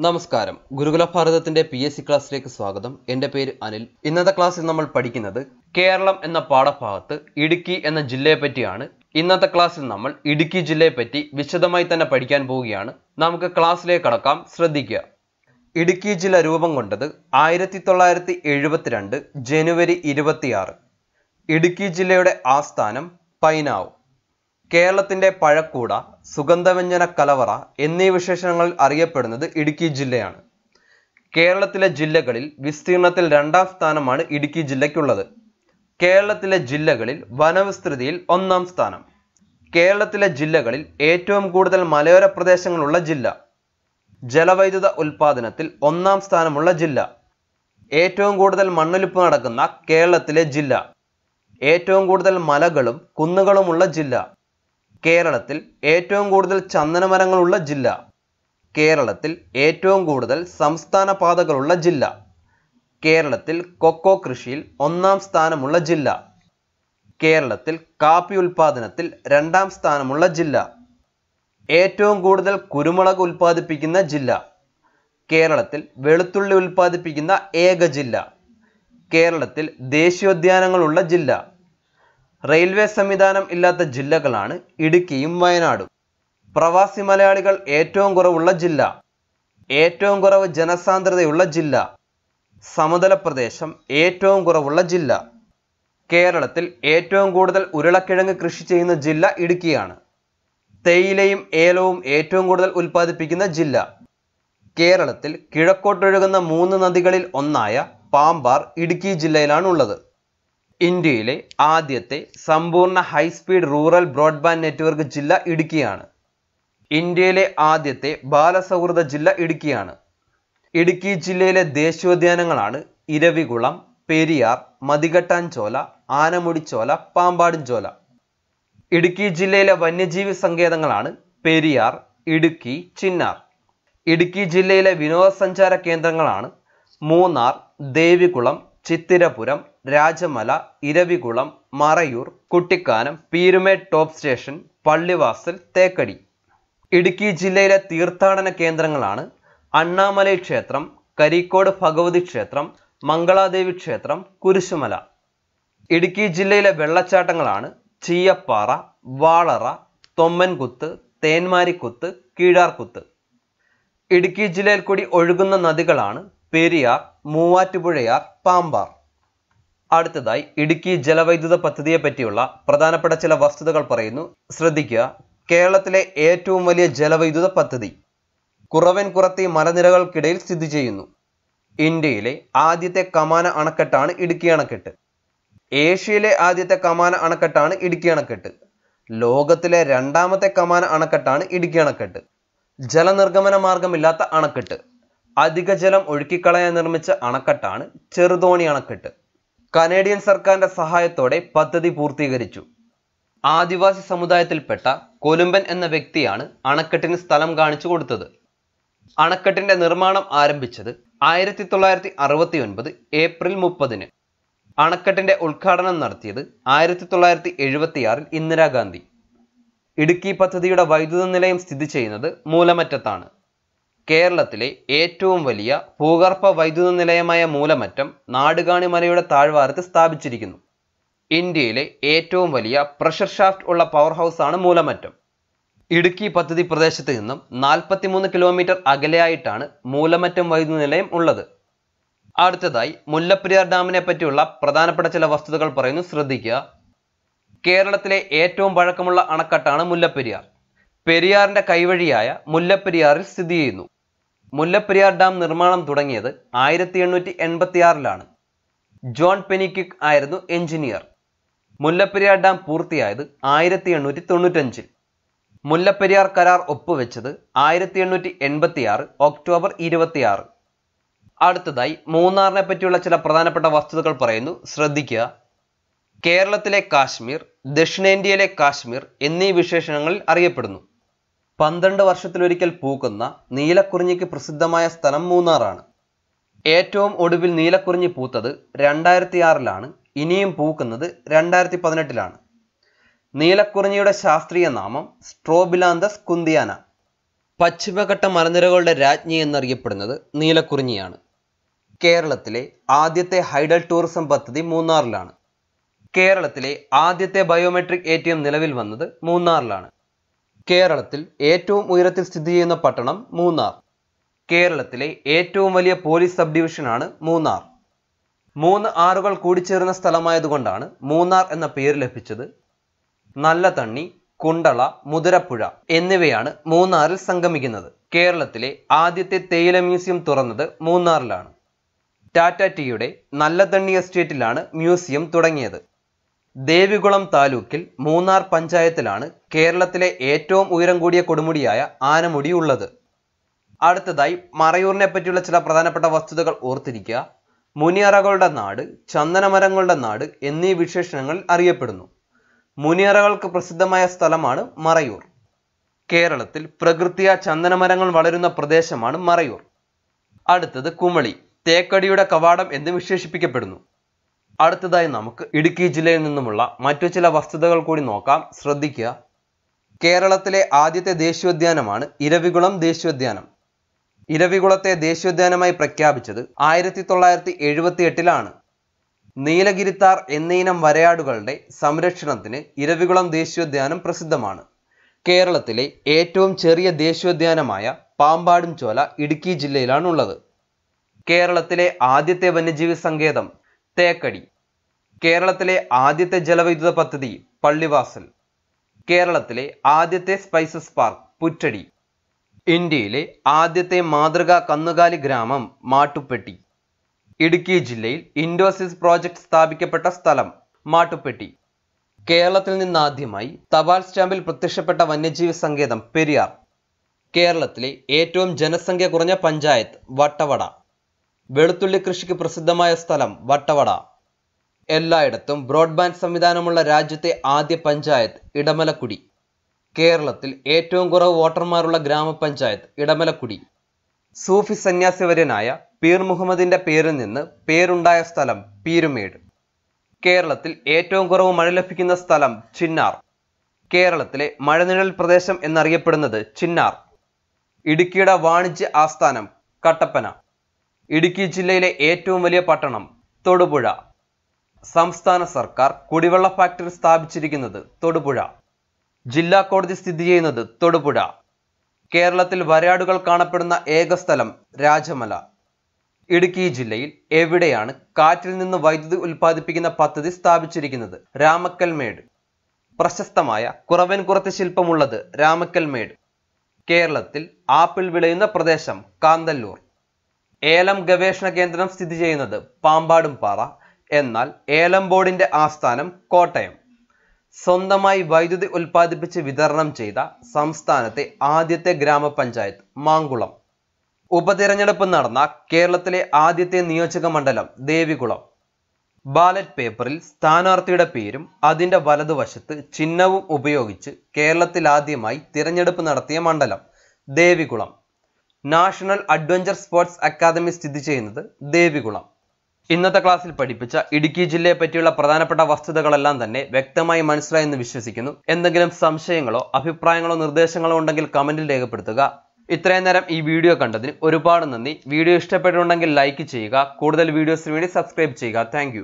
നമസ്കാരം. ഗുരുകുല ഭാരതത്തിന്റെ പി എസ് സി ക്ലാസ്സിലേക്ക് സ്വാഗതം. എന്റെ പേര് അനിൽ. ഇന്നത്തെ ക്ലാസ്സിൽ നമ്മൾ പഠിക്കുന്നത് കേരളം എന്ന പാഠഭാഗത്ത് ഇടുക്കി എന്ന ജില്ലയെ പറ്റിയാണ്. ഇന്നത്തെ ക്ലാസ്സിൽ നമ്മൾ ഇടുക്കി ജില്ലയെ പറ്റി വിശദമായി തന്നെ പഠിക്കാൻ പോവുകയാണ്. നമുക്ക് ക്ലാസ്സിലേക്ക് കടക്കാം. ശ്രദ്ധിക്കുക. ഇടുക്കി ജില്ല രൂപം കൊണ്ടത് ആയിരത്തി തൊള്ളായിരത്തി എഴുപത്തിരണ്ട് ജനുവരി ഇരുപത്തിയാറ്. ഇടുക്കി ജില്ലയുടെ ആസ്ഥാനം പൈനാവ്. കേരളത്തിന്റെ പഴക്കൂട സുഗന്ധവ്യഞ്ജന കലവറ എന്നീ വിശേഷണങ്ങളിൽ അറിയപ്പെടുന്നത് ഇടുക്കി ജില്ലയാണ്. കേരളത്തിലെ ജില്ലകളിൽ വിസ്തീർണത്തിൽ രണ്ടാം സ്ഥാനമാണ് ഇടുക്കി ജില്ലയ്ക്കുള്ളത്. കേരളത്തിലെ ജില്ലകളിൽ വനവിസ്തൃതിയിൽ ഒന്നാം സ്ഥാനം. കേരളത്തിലെ ജില്ലകളിൽ ഏറ്റവും കൂടുതൽ മലയോര പ്രദേശങ്ങളുള്ള ജില്ല. ജലവൈദ്യുത ഉൽപാദനത്തിൽ ഒന്നാം സ്ഥാനമുള്ള ജില്ല. ഏറ്റവും കൂടുതൽ മണ്ണൊലിപ്പ് നടക്കുന്ന കേരളത്തിലെ ജില്ല. ഏറ്റവും കൂടുതൽ മലകളും കുന്നുകളുമുള്ള ജില്ല. കേരളത്തിൽ ഏറ്റവും കൂടുതൽ ചന്ദനമരങ്ങളുള്ള ജില്ല. കേരളത്തിൽ ഏറ്റവും കൂടുതൽ സംസ്ഥാന പാതകളുള്ള ജില്ല. കേരളത്തിൽ കൊക്കോ കൃഷിയിൽ ഒന്നാം സ്ഥാനമുള്ള ജില്ല. കേരളത്തിൽ കാപ്പി ഉൽപാദനത്തിൽ രണ്ടാം സ്ഥാനമുള്ള ജില്ല. ഏറ്റവും കൂടുതൽ കുരുമുളക് ഉൽപ്പാദിപ്പിക്കുന്ന ജില്ല. കേരളത്തിൽ വെളുത്തുള്ളി ഉൽപ്പാദിപ്പിക്കുന്ന ഏക ജില്ല. കേരളത്തിൽ ദേശീയോദ്യാനങ്ങളുള്ള ജില്ല. റെയിൽവേ സംവിധാനം ഇല്ലാത്ത ജില്ലകളാണ് ഇടുക്കിയും വയനാടും. പ്രവാസി മലയാളികൾ ഏറ്റവും കുറവുള്ള ജില്ല. ഏറ്റവും കുറവ് ജനസാന്ദ്രതയുള്ള ജില്ല. സമതല പ്രദേശം ഏറ്റവും കുറവുള്ള ജില്ല. കേരളത്തിൽ ഏറ്റവും കൂടുതൽ ഉരുളക്കിഴങ്ങ് കൃഷി ചെയ്യുന്ന ജില്ല ഇടുക്കിയാണ്. തേയിലയും ഏലവും ഏറ്റവും കൂടുതൽ ഉൽപ്പാദിപ്പിക്കുന്ന ജില്ല. കേരളത്തിൽ കിഴക്കോട്ടൊഴുകുന്ന മൂന്ന് നദികളിൽ ഒന്നായ പാമ്പാർ ഇടുക്കി ജില്ലയിലാണ് ഉള്ളത് ഇന്ത്യയിലെ ആദ്യത്തെ സമ്പൂർണ ഹൈസ്പീഡ് റൂറൽ ബ്രോഡ്ബാൻഡ് നെറ്റ്വർക്ക് ജില്ല ഇടുക്കിയാണ്. ഇന്ത്യയിലെ ആദ്യത്തെ ബാലസൗഹൃദ ജില്ല ഇടുക്കിയാണ്. ഇടുക്കി ജില്ലയിലെ ദേശീയോദ്യാനങ്ങളാണ് ഇരവികുളം പെരിയാർ മതികെട്ടാൻചോല ആനമുടിച്ചോല പാമ്പാടുംചോല ഇടുക്കി ജില്ലയിലെ വന്യജീവി സങ്കേതങ്ങളാണ് പെരിയാർ ഇടുക്കി ചിന്നാർ. ഇടുക്കി ജില്ലയിലെ വിനോദസഞ്ചാര കേന്ദ്രങ്ങളാണ് മൂന്നാർ ദേവികുളം ചിത്തിരപുരം രാജമല ഇരവികുളം മറയൂർ കുട്ടിക്കാനം പീരുമേട് ടോപ്പ് സ്റ്റേഷൻ പള്ളിവാസൽ തേക്കടി. ഇടുക്കി ജില്ലയിലെ തീർത്ഥാടന കേന്ദ്രങ്ങളാണ് അണ്ണാമലൈ ക്ഷേത്രം കരിക്കോട് ഭഗവതി ക്ഷേത്രം മംഗളാദേവി ക്ഷേത്രം കുരിശുമല. ഇടുക്കി ജില്ലയിലെ വെള്ളച്ചാട്ടങ്ങളാണ് ചീയപ്പാറ വാളറ തൊമ്മൻകുത്ത് തേന്മാരിക്കുത്ത് കീഴാർകുത്ത് ഇടുക്കി ജില്ലയിൽ കൂടി ഒഴുകുന്ന നദികളാണ് പെരിയാർ മൂവാറ്റുപുഴയാർ പാമ്പാർ. അടുത്തതായി ഇടുക്കി ജലവൈദ്യുത പദ്ധതിയെ പറ്റിയുള്ള പ്രധാനപ്പെട്ട ചില വസ്തുതകൾ പറയുന്നു. ശ്രദ്ധിക്കുക കേരളത്തിലെ ഏറ്റവും വലിയ ജലവൈദ്യുത പദ്ധതി കുറവൻ കുറത്തി മലനിരകൾക്കിടയിൽ സ്ഥിതി ചെയ്യുന്നു. ഇന്ത്യയിലെ ആദ്യത്തെ കമാന അണക്കെട്ടാണ് ഇടുക്കി അണക്കെട്ട്. ഏഷ്യയിലെ ആദ്യത്തെ കമാന അണക്കെട്ടാണ് ഇടുക്കി അണക്കെട്ട്. ലോകത്തിലെ രണ്ടാമത്തെ കമാന അണക്കെട്ടാണ് ഇടുക്കി അണക്കെട്ട്. ജലനിർഗമന മാർഗമില്ലാത്ത അണക്കെട്ട്. അധിക ജലം ഒഴുക്കിക്കളയാൻ നിർമ്മിച്ച അണക്കെട്ടാണ് ചെറുതോണി അണക്കെട്ട്. കനേഡിയൻ സർക്കാരിന്റെ സഹായത്തോടെ പദ്ധതി പൂർത്തീകരിച്ചു. ആദിവാസി സമുദായത്തിൽപ്പെട്ട കൊലുമ്പൻ എന്ന വ്യക്തിയാണ് അണക്കെട്ടിന് സ്ഥലം കാണിച്ചു കൊടുത്തത്. അണക്കെട്ടിന്റെ നിർമ്മാണം ആരംഭിച്ചത് ആയിരത്തി തൊള്ളായിരത്തി അറുപത്തി ഒൻപത് ഏപ്രിൽ മുപ്പതിന്. അണക്കെട്ടിന്റെ ഉദ്ഘാടനം നടത്തിയത് ആയിരത്തി തൊള്ളായിരത്തി എഴുപത്തിയാറിൽ ഇന്ദിരാഗാന്ധി. ഇടുക്കി പദ്ധതിയുടെ വൈദ്യുത നിലയം സ്ഥിതി ചെയ്യുന്നത് മൂലമറ്റത്താണ്. കേരളത്തിലെ ഏറ്റവും വലിയ ഭൂഗർഭ വൈദ്യുത നിലയമായ മൂലമറ്റം നാടുകാണി മലയുടെ താഴ്വാരത്ത് സ്ഥാപിച്ചിരിക്കുന്നു. ഇന്ത്യയിലെ ഏറ്റവും വലിയ പ്രഷർ ഷാഫ്റ്റ് ഉള്ള പവർ ഹൗസ് ആണ് മൂലമറ്റം. ഇടുക്കി പദ്ധതി പ്രദേശത്ത് നിന്നും നാൽപ്പത്തിമൂന്ന് കിലോമീറ്റർ അകലെയായിട്ടാണ് മൂലമറ്റം വൈദ്യുത നിലയം ഉള്ളത്. അടുത്തതായി മുല്ലപ്പെരിയാർ ഡാമിനെ പറ്റിയുള്ള പ്രധാനപ്പെട്ട ചില വസ്തുതകൾ പറയുന്നു. ശ്രദ്ധിക്കുക. കേരളത്തിലെ ഏറ്റവും പഴക്കമുള്ള അണക്കെട്ടാണ് മുല്ലപ്പെരിയാർ. പെരിയാറിന്റെ കൈവഴിയായ മുല്ലപ്പെരിയാറിൽ സ്ഥിതി ചെയ്യുന്നു. മുല്ലപ്പെരിയാർ ഡാം നിർമ്മാണം തുടങ്ങിയത് ആയിരത്തി എണ്ണൂറ്റി എൺപത്തി ആറിലാണ് ജോൺ പെനിക്വിക് ആയിരുന്നു എഞ്ചിനീയർ. മുല്ലപ്പെരിയാർ ഡാം പൂർത്തിയായത് ആയിരത്തി എണ്ണൂറ്റി തൊണ്ണൂറ്റഞ്ചിൽ മുല്ലപ്പെരിയാർ കരാർ ഒപ്പുവെച്ചത് ആയിരത്തി എണ്ണൂറ്റി എൺപത്തി ആറ് ഒക്ടോബർ ഇരുപത്തിയാറ്. അടുത്തതായി മൂന്നാറിനെ പറ്റിയുള്ള ചില പ്രധാനപ്പെട്ട വസ്തുതകൾ പറയുന്നു. ശ്രദ്ധിക്കുക. കേരളത്തിലെ കാശ്മീർ ദക്ഷിണേന്ത്യയിലെ കാശ്മീർ എന്നീ വിശേഷണങ്ങളിൽ അറിയപ്പെടുന്നു. പന്ത്രണ്ട് വർഷത്തിലൊരിക്കൽ പൂക്കുന്ന നീലക്കുറിഞ്ഞിക്ക് പ്രസിദ്ധമായ സ്ഥലം മൂന്നാറാണ്. ഏറ്റവും ഒടുവിൽ നീലക്കുറിഞ്ഞി പൂത്തത് രണ്ടായിരത്തി ആറിലാണ് ഇനിയും പൂക്കുന്നത് രണ്ടായിരത്തി പതിനെട്ടിലാണ് നീലക്കുറിഞ്ഞിയുടെ ശാസ്ത്രീയ നാമം സ്ട്രോബിലാന്തസ് കുന്തിയാന. പശ്ചിമഘട്ട മലനിരകളുടെ രാജ്ഞി എന്നറിയപ്പെടുന്നത് നീലക്കുറിഞ്ഞിയാണ്. കേരളത്തിലെ ആദ്യത്തെ ഹൈഡൽ ടൂറിസം പദ്ധതി മൂന്നാറിലാണ്. കേരളത്തിലെ ആദ്യത്തെ ബയോമെട്രിക് എ നിലവിൽ വന്നത് മൂന്നാറിലാണ്. കേരളത്തിൽ ഏറ്റവും ഉയരത്തിൽ സ്ഥിതി ചെയ്യുന്ന പട്ടണം മൂന്നാർ. കേരളത്തിലെ ഏറ്റവും വലിയ പോലീസ് സബ് ഡിവിഷനാണ് മൂന്നാർ. മൂന്ന് ആറുകൾ കൂടിച്ചേർന്ന സ്ഥലമായതുകൊണ്ടാണ് മൂന്നാർ എന്ന പേര് ലഭിച്ചത്. നല്ല തണ്ണി കുണ്ടള മുതിരപ്പുഴ എന്നിവയാണ് മൂന്നാറിൽ സംഗമിക്കുന്നത്. കേരളത്തിലെ ആദ്യത്തെ തേയില മ്യൂസിയം തുറന്നത് മൂന്നാറിലാണ്. ടാറ്റ ടീയുടെ നല്ല തണ്ണി എസ്റ്റേറ്റിലാണ് മ്യൂസിയം തുടങ്ങിയത്. ദേവികുളം താലൂക്കിൽ മൂന്നാർ പഞ്ചായത്തിലാണ് കേരളത്തിലെ ഏറ്റവും ഉയരം കൂടിയ കൊടുമുടിയായ ആനമുടി ഉള്ളത്. അടുത്തതായി മറയൂറിനെ പറ്റിയുള്ള ചില പ്രധാനപ്പെട്ട വസ്തുതകൾ ഓർത്തിരിക്കുക. മുനിയറകളുടെ നാട് ചന്ദനമരങ്ങളുടെ നാട് എന്നീ വിശേഷണങ്ങൾ അറിയപ്പെടുന്നു. മുനിയറകൾക്ക് പ്രസിദ്ധമായ സ്ഥലമാണ് മറയൂർ. കേരളത്തിൽ പ്രകൃതിയ ചന്ദനമരങ്ങൾ വളരുന്ന പ്രദേശമാണ് മറയൂർ. അടുത്തത് കുമളി. തേക്കടിയുടെ കവാടം എന്ന് വിശേഷിപ്പിക്കപ്പെടുന്നു. അടുത്തതായി നമുക്ക് ഇടുക്കി ജില്ലയിൽ നിന്നുമുള്ള മറ്റു ചില വസ്തുതകൾ കൂടി നോക്കാം. ശ്രദ്ധിക്കുക. കേരളത്തിലെ ആദ്യത്തെ ദേശീയോദ്യാനമാണ് ഇരവികുളം ദേശീയോദ്യാനം. ഇരവികുളത്തെ ദേശീയോദ്യാനമായി പ്രഖ്യാപിച്ചത് ആയിരത്തി തൊള്ളായിരത്തി എഴുപത്തി എട്ടിലാണ് നീലഗിരിത്താർ എന്നീനം വരയാടുകളുടെ സംരക്ഷണത്തിന് ഇരവികുളം ദേശീയോദ്യാനം പ്രസിദ്ധമാണ്. കേരളത്തിലെ ഏറ്റവും ചെറിയ ദേശീയോദ്യാനമായ പാമ്പാടും ചോല ഇടുക്കി ജില്ലയിലാണുള്ളത്. കേരളത്തിലെ ആദ്യത്തെ വന്യജീവി സങ്കേതം തേക്കടി. കേരളത്തിലെ ആദ്യത്തെ ജലവൈദ്യുത പദ്ധതി പള്ളിവാസൽ. കേരളത്തിലെ ആദ്യത്തെ സ്പൈസസ് പാർക്ക് പുറ്റടി. ഇന്ത്യയിലെ ആദ്യത്തെ മാതൃകാ കന്നുകാലി ഗ്രാമം മാട്ടുപ്പെട്ടി. ഇടുക്കി ജില്ലയിൽ ഇൻഡോസിസ് പ്രോജക്റ്റ് സ്ഥാപിക്കപ്പെട്ട സ്ഥലം മാട്ടുപ്പെട്ടി. കേരളത്തിൽ നിന്നാദ്യമായി തപാൽ സ്റ്റാമ്പിൽ പ്രത്യക്ഷപ്പെട്ട വന്യജീവി സങ്കേതം പെരിയാർ. കേരളത്തിലെ ഏറ്റവും ജനസംഖ്യ കുറഞ്ഞ പഞ്ചായത്ത് വട്ടവട. വെളുത്തുള്ളി കൃഷിക്ക് പ്രസിദ്ധമായ സ്ഥലം വട്ടവട. എല്ലായിടത്തും ബ്രോഡ്ബാൻഡ് സംവിധാനമുള്ള രാജ്യത്തെ ആദ്യ പഞ്ചായത്ത് ഇടമലക്കുടി. കേരളത്തിൽ ഏറ്റവും കുറവ് വോട്ടർമാരുള്ള ഗ്രാമപഞ്ചായത്ത് ഇടമലക്കുടി. സൂഫി സന്യാസിവര്യനായ പീർ മുഹമ്മദിന്റെ പേരിൽ നിന്ന് പേരുണ്ടായ സ്ഥലം പീരുമേട്. കേരളത്തിൽ ഏറ്റവും കുറവ് മഴ ലഭിക്കുന്ന സ്ഥലം ചിന്നാർ. കേരളത്തിലെ മഴനിഴൽ പ്രദേശം എന്നറിയപ്പെടുന്നത് ചിന്നാർ. ഇടുക്കിയുടെ വാണിജ്യ ആസ്ഥാനം കട്ടപ്പന. ഇടുക്കി ജില്ലയിലെ ഏറ്റവും വലിയ പട്ടണം തൊടുപുഴ. സംസ്ഥാന സർക്കാർ കുടിവെള്ള ഫാക്ടറി സ്ഥാപിച്ചിരിക്കുന്നത് തൊടുപുഴ. ജില്ലാ കോടതി സ്ഥിതി ചെയ്യുന്നത് തൊടുപുഴ. കേരളത്തിൽ വരയാടുകൾ കാണപ്പെടുന്ന ഏക സ്ഥലം രാജമല. ഇടുക്കി ജില്ലയിൽ എവിടെയാണ് കാറ്റിൽ നിന്ന് വൈദ്യുതി ഉൽപ്പാദിപ്പിക്കുന്ന പദ്ധതി സ്ഥാപിച്ചിരിക്കുന്നത് രാമക്കൽമേട്. പ്രശസ്തമായ കുറവൻകുറത്ത് ശില്പമുള്ളത് രാമക്കൽമേട്. കേരളത്തിൽ ആപ്പിൾ വിളയുന്ന പ്രദേശം കാന്തല്ലൂർ. ഏലം ഗവേഷണ കേന്ദ്രം സ്ഥിതി ചെയ്യുന്നത് പാമ്പാടും പാറ. എന്നാൽ ഏലം ബോർഡിന്റെ ആസ്ഥാനം കോട്ടയം. സ്വന്തമായി വൈദ്യുതി ഉൽപ്പാദിപ്പിച്ച് വിതരണം ചെയ്ത സംസ്ഥാനത്തെ ആദ്യത്തെ ഗ്രാമപഞ്ചായത്ത് മാങ്കുളം. ഉപതിരഞ്ഞെടുപ്പ് നടന്ന കേരളത്തിലെ ആദ്യത്തെ നിയോജക മണ്ഡലം ദേവികുളം. ബാലറ്റ് പേപ്പറിൽ സ്ഥാനാർത്ഥിയുടെ പേരും അതിന്റെ വലതുവശത്ത് ചിഹ്നവും ഉപയോഗിച്ച് കേരളത്തിലാദ്യമായി തിരഞ്ഞെടുപ്പ് നടത്തിയ മണ്ഡലം Devikulam. National adventure sports academy സ്ഥിതി ചെയ്യുന്നത് ദേവികുളം. ഇന്നത്തെ ക്ലാസ്സിൽ പഠിപ്പിച്ച ഇടുക്കി ജില്ലയെ പറ്റിയുള്ള പ്രധാനപ്പെട്ട വസ്തുതകളെല്ലാം തന്നെ വ്യക്തമായി മനസ്സിലായെന്ന് വിശ്വസിക്കുന്നു. എന്തെങ്കിലും സംശയങ്ങളോ അഭിപ്രായങ്ങളോ നിർദ്ദേശങ്ങളോ ഉണ്ടെങ്കിൽ കമന്റിൽ രേഖപ്പെടുത്തുക. ഇത്രയും നേരം ഈ വീഡിയോ കണ്ടതിന് ഒരുപാട് നന്ദി. വീഡിയോ ഇഷ്ടപ്പെട്ടിട്ടുണ്ടെങ്കിൽ ലൈക്ക് ചെയ്യുക. കൂടുതൽ വീഡിയോസിന് വേണ്ടി സബ്സ്ക്രൈബ് ചെയ്യുക. താങ്ക്